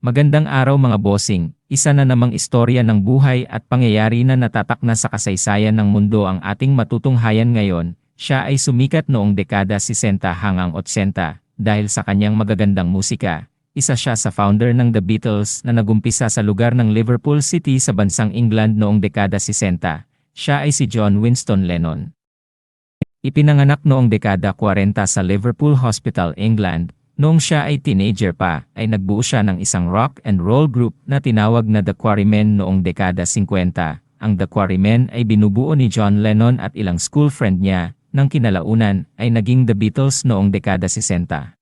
Magandang araw mga bossing, isa na namang istorya ng buhay at pangyayari na natatak na sa kasaysayan ng mundo ang ating matutunghayan ngayon. Siya ay sumikat noong dekada 60 hanggang 80 dahil sa kanyang magagandang musika. Isa siya sa founder ng The Beatles na nagumpisa sa lugar ng Liverpool City sa bansang England noong dekada 60. Siya ay si John Winston Lennon. Ipinanganak noong dekada 40 sa Liverpool Hospital, England, Noong siya ay teenager pa, ay nagbuo siya ng isang rock and roll group na tinawag na The Quarrymen noong dekada 50. Ang The Quarrymen ay binubuo ni John Lennon at ilang school friend niya, nang kinalaunan ay naging The Beatles noong dekada 60.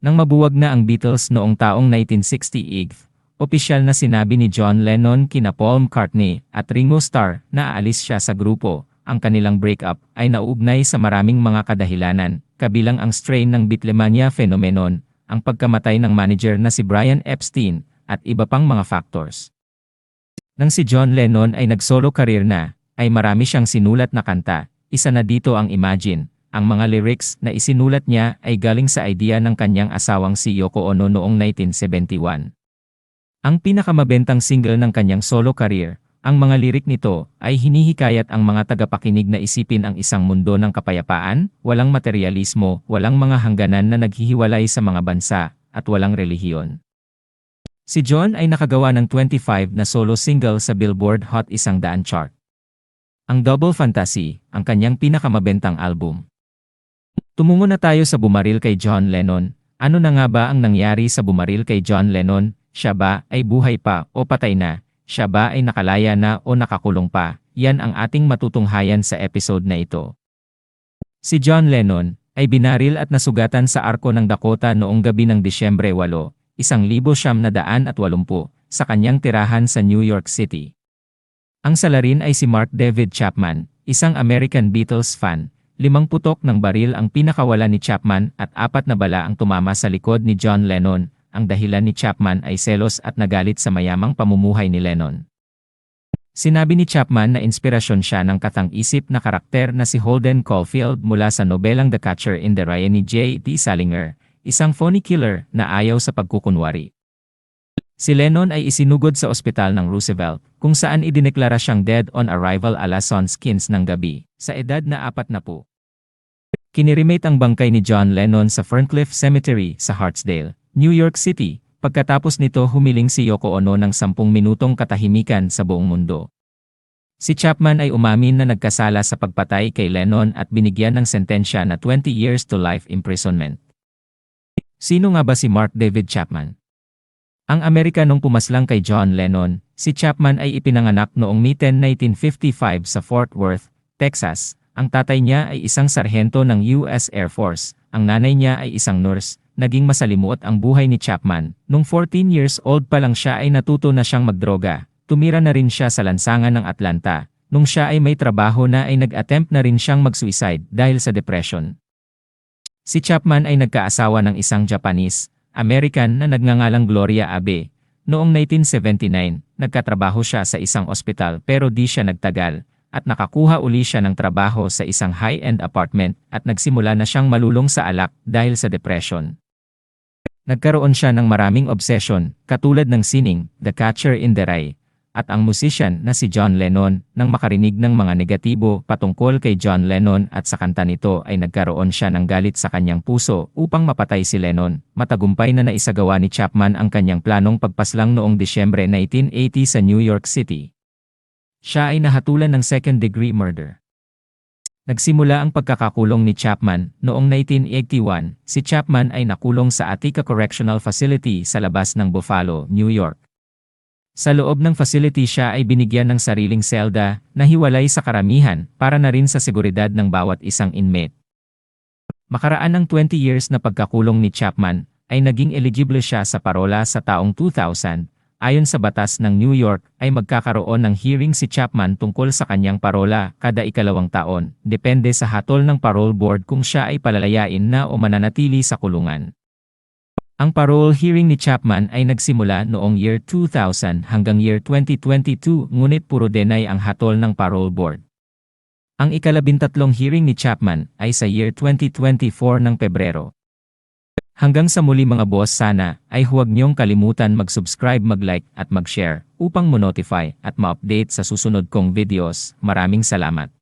Nang mabuwag na ang Beatles noong taong 1968, opisyal na sinabi ni John Lennon kina Paul McCartney at Ringo Starr na aalis siya sa grupo. Ang kanilang breakup ay nauugnay sa maraming mga kadahilanan, kabilang ang strain ng Beatlemania phenomenon, ang pagkamatay ng manager na si Brian Epstein, at iba pang mga factors. Nang si John Lennon ay nag-solo career na, ay marami siyang sinulat na kanta, isa na dito ang Imagine. Ang mga lyrics na isinulat niya ay galing sa idea ng kanyang asawang si Yoko Ono noong 1971. Ang pinakamabentang single ng kanyang solo career, ang mga lirik nito ay hinihikayat ang mga tagapakinig na isipin ang isang mundo ng kapayapaan, walang materialismo, walang mga hangganan na naghihiwalay sa mga bansa, at walang relihiyon. Si John ay nakagawa ng 25 na solo single sa Billboard Hot 100 chart. Ang Double Fantasy, ang kanyang pinakamabentang album. Tumungo na tayo sa bumaril kay John Lennon. Ano na nga ba ang nangyari sa bumaril kay John Lennon? Siya ba ay buhay pa o patay na? Siya ba ay nakalaya na o nakakulong pa, yan ang ating matutunghayan sa episode na ito. Si John Lennon ay binaril at nasugatan sa arko ng Dakota noong gabi ng Disyembre 8, 1980 sa kanyang tirahan sa New York City. Ang salarin ay si Mark David Chapman, isang American Beatles fan. Limang putok ng baril ang pinakawala ni Chapman at apat na bala ang tumama sa likod ni John Lennon ang dahilan ni Chapman ay selos at nagalit sa mayamang pamumuhay ni Lennon. Sinabi ni Chapman na inspirasyon siya ng katang-isip na karakter na si Holden Caulfield mula sa nobelang The Catcher in the Rye ni J.T. Salinger, isang phony killer na ayaw sa pagkukunwari. Si Lennon ay isinugod sa ospital ng Roosevelt, kung saan idineklara siyang dead on arrival alas 11 ng gabi, sa edad na apat na po. Kinirimate ang bangkay ni John Lennon sa Ferncliff Cemetery sa Hartsdale, New York City, pagkatapos nito humiling si Yoko Ono ng 10 minutong katahimikan sa buong mundo. Si Chapman ay umamin na nagkasala sa pagpatay kay Lennon at binigyan ng sentensya na 20 years to life imprisonment. Sino nga ba si Mark David Chapman? Ang Amerikanong pumaslang kay John Lennon, si Chapman ay ipinanganak noong May 10, 1955 sa Fort Worth, Texas. Ang tatay niya ay isang sarhento ng US Air Force, ang nanay niya ay isang nurse, naging masalimuot ang buhay ni Chapman. Nung 14 years old pa lang siya ay natuto na siyang magdroga. Tumira na rin siya sa lansangan ng Atlanta. Nung siya ay may trabaho na ay nag-attempt na rin siyang mag-suicide dahil sa depression. Si Chapman ay nagkaasawa ng isang Japanese, American na nagngangalang Gloria Abe. Noong 1979, nagkatrabaho siya sa isang ospital pero di siya nagtagal at nakakuha uli siya ng trabaho sa isang high-end apartment at nagsimula na siyang malulong sa alak dahil sa depression. Nagkaroon siya ng maraming obsession, katulad ng sining, The Catcher in the Rye, at ang musician na si John Lennon nang makarinig ng mga negatibo patungkol kay John Lennon at sa kanta nito ay nagkaroon siya ng galit sa kanyang puso upang mapatay si Lennon. Matagumpay na naisagawa ni Chapman ang kanyang planong pagpaslang noong Disyembre 1980 sa New York City. Siya ay nahatulan ng second-degree murder. Nagsimula ang pagkakakulong ni Chapman noong 1981. Si Chapman ay nakulong sa Attica Correctional Facility sa labas ng Buffalo, New York. Sa loob ng facility siya ay binigyan ng sariling selda na hiwalay sa karamihan para na rin sa seguridad ng bawat isang inmate. Makaraan ng 20 years na pagkakulong ni Chapman, ay naging eligible siya sa parola sa taong 2000 Ayon sa batas ng New York, ay magkakaroon ng hearing si Chapman tungkol sa kanyang parola kada ikalawang taon, depende sa hatol ng parole board kung siya ay palalayain na o mananatili sa kulungan. Ang parole hearing ni Chapman ay nagsimula noong year 2000 hanggang year 2022 ngunit puro denay ang hatol ng parole board. Ang ikalabintatlong hearing ni Chapman ay sa year 2024 ng Pebrero. Hanggang sa muli mga boss sana ay huwag niyong kalimutan mag-subscribe, mag-like at mag-share upang mo-notify at ma-update sa susunod kong videos. Maraming salamat.